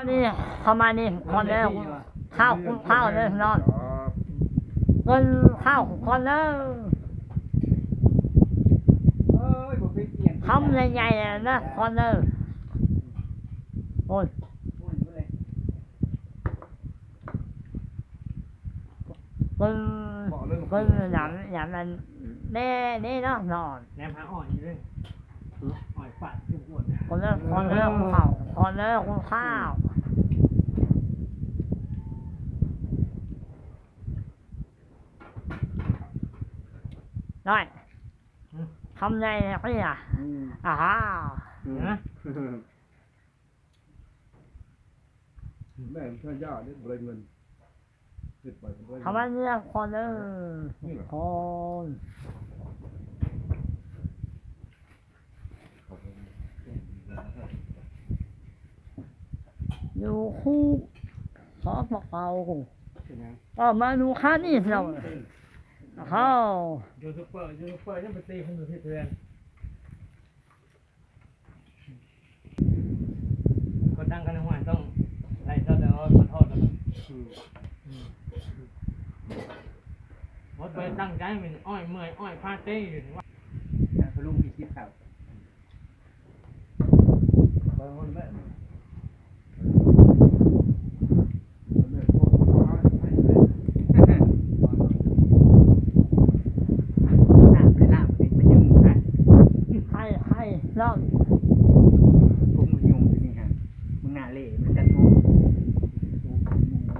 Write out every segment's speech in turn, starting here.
อันนี้เข้ามานี่คนแล้วข้าวคุณข้าวเลยนอนเงินข้าวคนแล้วเอ้ยบ่เป็นเกียงทำใหญ่ๆนะคนแล้วโอ้ยเงินเงินอย่างอย่างนั้นแน่นี่เนาะนอนแนมหาอ่อนอยู่เลยอ่อยปัดขึ้นปวด คนแล้วคนแล้วข้าวคนแล้วคุณข้าวได้ทำไงเนี่ยพี่อะอ่าฮะนะแม่ท่านย่าเนี่ยบริเงินเฮ็ดไปบริทำไมเนี่ยคนเออคน อยู่คู่ขอบอกเอาก็มาดูค่านี่เราเขายูทูบเบอร์ยูทูบเบอร์ยังไปตีคนอื่นที่เพื่อนคนดังกันในหัวต้องไล่เจ้าเดี๋ยวขอโทษแล้วหมดไปตั้งใจเป็นอ้อยเมื่อยอ้อยพาเต้อยู่ว่า พลุงมีคิดข่าวบางคนแม่แม่พวกเขาให้ให้ น้ำไปล่ามเป็นมันยุ่งนะ ให้ให้เรา ผมมันยุ่งที่นี่ฮะมึงหน้าเละมันจะทุก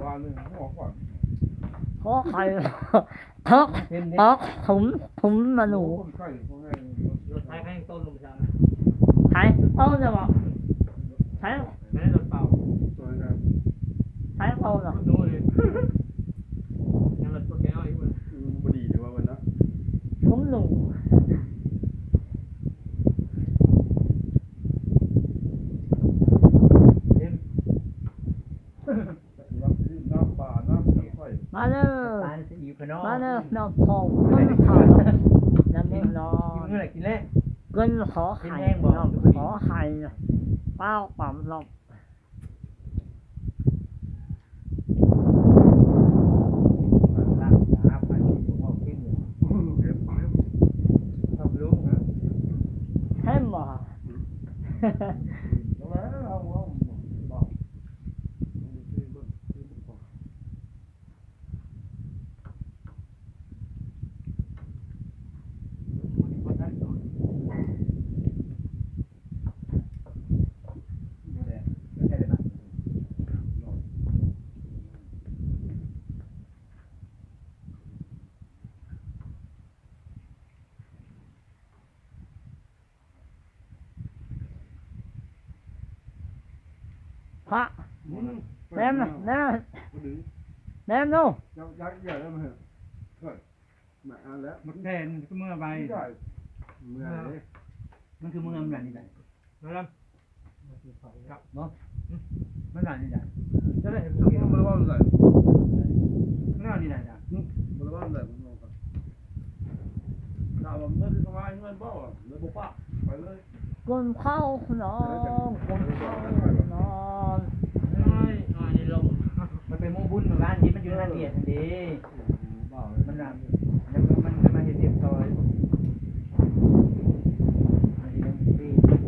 ว่านึงหัวก่อนขอใครทักทักถุงถุงมาหนูคนไข้พวกนี้ใช้แข้งต้นลงไปแล้วใช้เอาจะบอกใช้ไม่ได้รถเป่าตัวนั้นใช้เอาเหรอดูเลยยังรถตัวแก้วอีกคนบดีหรือว่ามันนะถุงหนูน้ำป่าน้ำไฟ มาเด้อปานสิอยู่ขนอกมาเด้อน้องทองต้นขาวน้ำเลี้ยงนอกินนเมื่อไหร่กินแล้วเงินขอไข่น้องขอไข่เป้าปั๊มลม ล่างสาพันผมเอาขึ้นเลย เก็บเก็บ ทำลุงนะ เข้มบ่ แล้วเอาเอาบอก ไม่ได้ไม่ได้แบบ พระแนมนะแนมแนมดูยักยักใหญ่แล้วมั้ยเฮ้ยมาอ่านแล้วมันแทนก็เมื่อใบใหญ่เมื่อไหร่มันคือเมื่อมันนี่แหละนะครับมันหลังนี่แหละจะได้เห็นมึงมาบ้านไหนมันหลังนี่แหละจ้ะมาบ้านไหนมึงมองกันถ้าว่าเมื่อที่ทำไมเงินบ่เลยบ่ปะไปเลยกุนเข้านอนกุนเข้านอน อ้อยอ้อยลง มันเป็นโมบุญบ้านนี้มันอ ยู่ในดีบ้ามันหลังมันมันมาเห็นเรียบร้อยอันนี้มันดี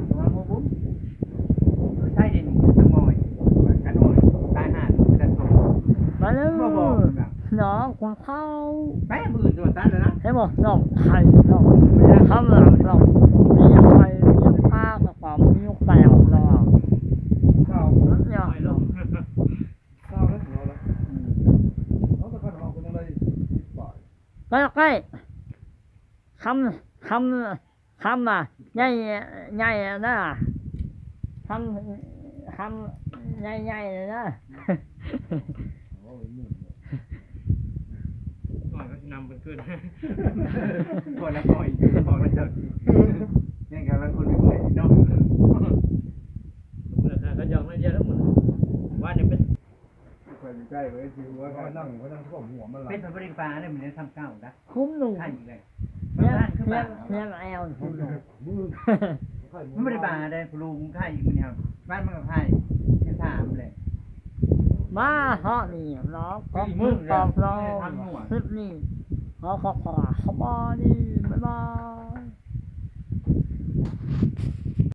ตัวโมบุญใช่ดินสมอยกันอ่อยตายห่ามันจะส่งมาเด้บ่บอกน้องกุนเข้าแม่มือตัวตันแล้วนะเห็นบ่น้องไข่น้องทำหลังน้องไมีไข่มีปลากระป๋องมีแปวน้อง ข้าว เนี่ย อ้อยลง ข้าวแล้วเราละเขาตะขันออกกันอะไรบ่าย ใกล้ใกล้คำคำคำอะใหญ่ใหญ่นะคำคำใหญ่ใหญ่เลยนะอ้อยก็นำเป็นขึ้นคนละคนอยู่บอกเลยนี่กันละคนไม่เหมือนเนาะ ใช่ไว้ชิวว่าก็นั่งก็นั่งท่วมหัวมันละเป็นผลผลิตฟ้าเนี่ยมันจะทำเก้านะคุ้มหนุ่มขั้นอีกเลยเลี้ยงเลี้ยงเลี้ยงแอลคุ้มหนุ่มมันไม่ได้บาได้ปลูกไข่อีกมันเนี่ยบ้านมันก็ไข่แค่ถามเลยมาฮะนี่เนาะก็มือตอบเราคลิปนี้ขอขอขอขอบอนี่บ๊ายบาย